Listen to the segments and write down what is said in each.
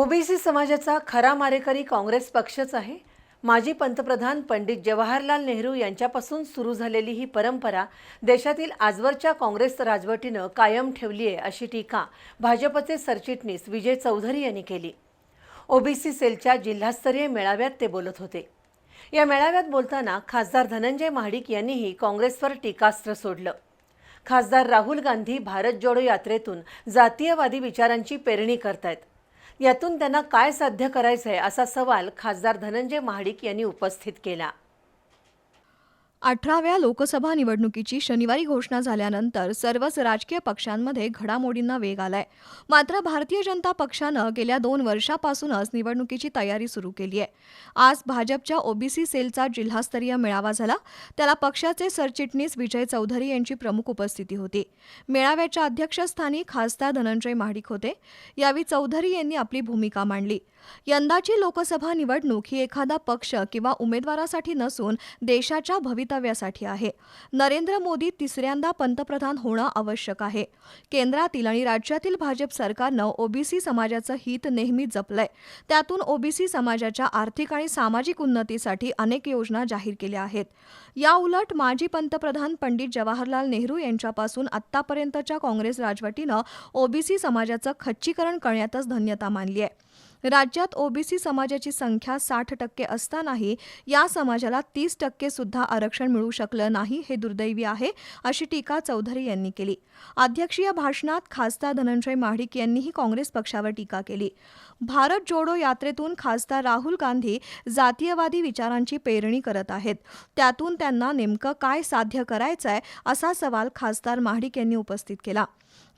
OBC समाजाचा खरा मारेकरी काँग्रेस पक्षच आहे. माजी पंतप्रधान पंडित जवाहरलाल नेहरू यांच्यापासून सुरू झालेली ही परंपरा देशातील आजवरच्या काँग्रेस राजवटीनं कायम ठेवली आहे अशी टीका भाजपचे सरचिटणीस विजय चौधरी यांनी केली. ओबीसी सेलच्या जिल्हास्तरीय मेळाव्यात ते बोलत होते. या मेळाव्यात बोलताना खासदार धनंजय महाडिक यांनीही काँग्रेसवर टीकास्त्र सोडलं. खासदार राहुल गांधी भारत जोडो यात्रेतून जातीयवादी विचारांची पेरणी करतायत. यातून त्यांना काय साध्य करायचंय असा सवाल खासदार धनंजय महाडिक यांनी उपस्थित केला. अठराव्या लोकसभा निवडणुकीची शनिवारी घोषणा झाल्यानंतर सर्वच राजकीय पक्षांमध्ये घडामोडींना वेग आलाय. मात्र भारतीय जनता पक्षानं गेल्या दोन वर्षापासूनच निवडणुकीची तयारी सुरू केली आहे. आज भाजपच्या ओबीसी सेलचा जिल्हास्तरीय मेळावा झाला. त्याला पक्षाचे सरचिटणीस विजय चौधरी यांची प्रमुख उपस्थिती होती. मेळाव्याच्या अध्यक्षस्थानी खासदार धनंजय महाडिक होते. यावेळी चौधरी यांनी आपली भूमिका मांडली. यंदाची लोकसभा निवडणूक ही एखादा पक्ष किंवा उमेदवारासाठी नसून देशाच्या भवितव्यासाठी आहे. नरेंद्र मोदी तिसऱ्यांदा पंतप्रधान होणं आवश्यक आहे. केंद्रातील आणि राज्यातील भाजप सरकारनं ओबीसी समाजाचं हित नेहमी जपलंय. त्यातून ओबीसी समाजाच्या आर्थिक आणि सामाजिक उन्नतीसाठी अनेक योजना जाहीर केल्या आहेत. या उलट माजी पंतप्रधान पंडित जवाहरलाल नेहरू यांच्यापासून आत्तापर्यंतच्या काँग्रेस राजवटीनं ओबीसी समाजाचं खच्चीकरण करण्यातच धन्यता मानली आहे राज्यात ओबीसी समाजाची संख्या साठ टक्के असतानाही या समाजाला तीस टक्के सुद्धा आरक्षण मिळू शकलं नाही हे दुर्दैवी आहे अशी टीका चौधरी यांनी केली. अध्यक्षीय भाषणात खासदार धनंजय महाडिक यांनीही काँग्रेस पक्षावर टीका केली. भारत जोडो यात्रेतून खासदार राहुल गांधी जातीयवादी विचारांची पेरणी करत आहेत. त्यातून त्यांना नेमकं काय साध्य करायचंय असा सवाल खासदार महाडिक यांनी उपस्थित केला.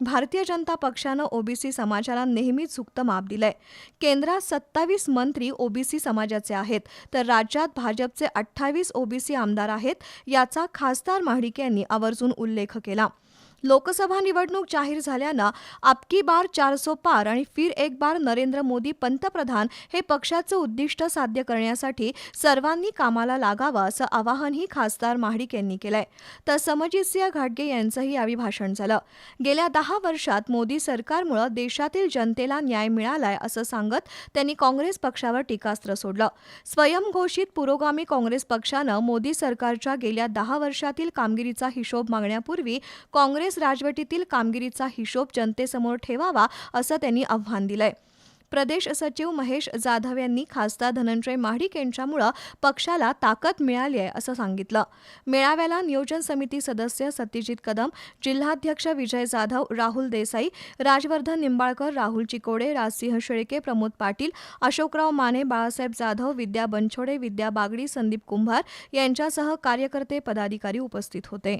भारतीय जनता पक्षानं ओबीसी समाजाला नेहमीच सुक्त माप दिलंय. केंद्रात सत्तावीस मंत्री ओबीसी समाजाचे आहेत तर राज्यात भाजपचे अठ्ठावीस ओबीसी आमदार आहेत याचा खासदार महाडिक यांनी आवर्जून उल्लेख केला. लोकसभा निवडणूक जाहीर झाल्यानं आपकी बार चारसो पार आणि फिर एक बार नरेंद्र मोदी पंतप्रधान हे पक्षाचं उद्दिष्ट साध्य करण्यासाठी सर्वांनी कामाला लागावं असं आवाहनही खासदार महाडिक यांनी केलंय. तर समजितसिंह घाटगे यांचंही यावेळी भाषण झालं. गेल्या दहा वर्षात मोदी सरकारमुळे देशातील जनतेला न्याय मिळालाय असं सांगत त्यांनी काँग्रेस पक्षावर टीकास्त्र सोडलं. स्वयंघोषित पुरोगामी काँग्रेस पक्षानं मोदी सरकारच्या गेल्या दहा वर्षातील कामगिरीचा हिशोब मागण्यापूर्वी काँग्रेस काँग्रेस राजवटीतील कामगिरीचा हिशोब जनतेसमोर ठेवावा असं त्यांनी आव्हान दिलंय. प्रदेश सचिव महेश जाधव यांनी खासदार धनंजय महाडिक यांच्यामुळं पक्षाला ताकद मिळाली आहे असं सांगितलं. मेळाव्याला नियोजन समिती सदस्य सत्यजित कदम जिल्हाध्यक्ष विजय जाधव राहुल देसाई राजवर्धन निंबाळकर राहुल चिकोडे राजसिंह शेळके प्रमोद पाटील अशोकराव माने बाळासाहेब जाधव विद्या बनछोडे विद्या बागडी संदीप कुंभार यांच्यासह कार्यकर्ते पदाधिकारी उपस्थित होते.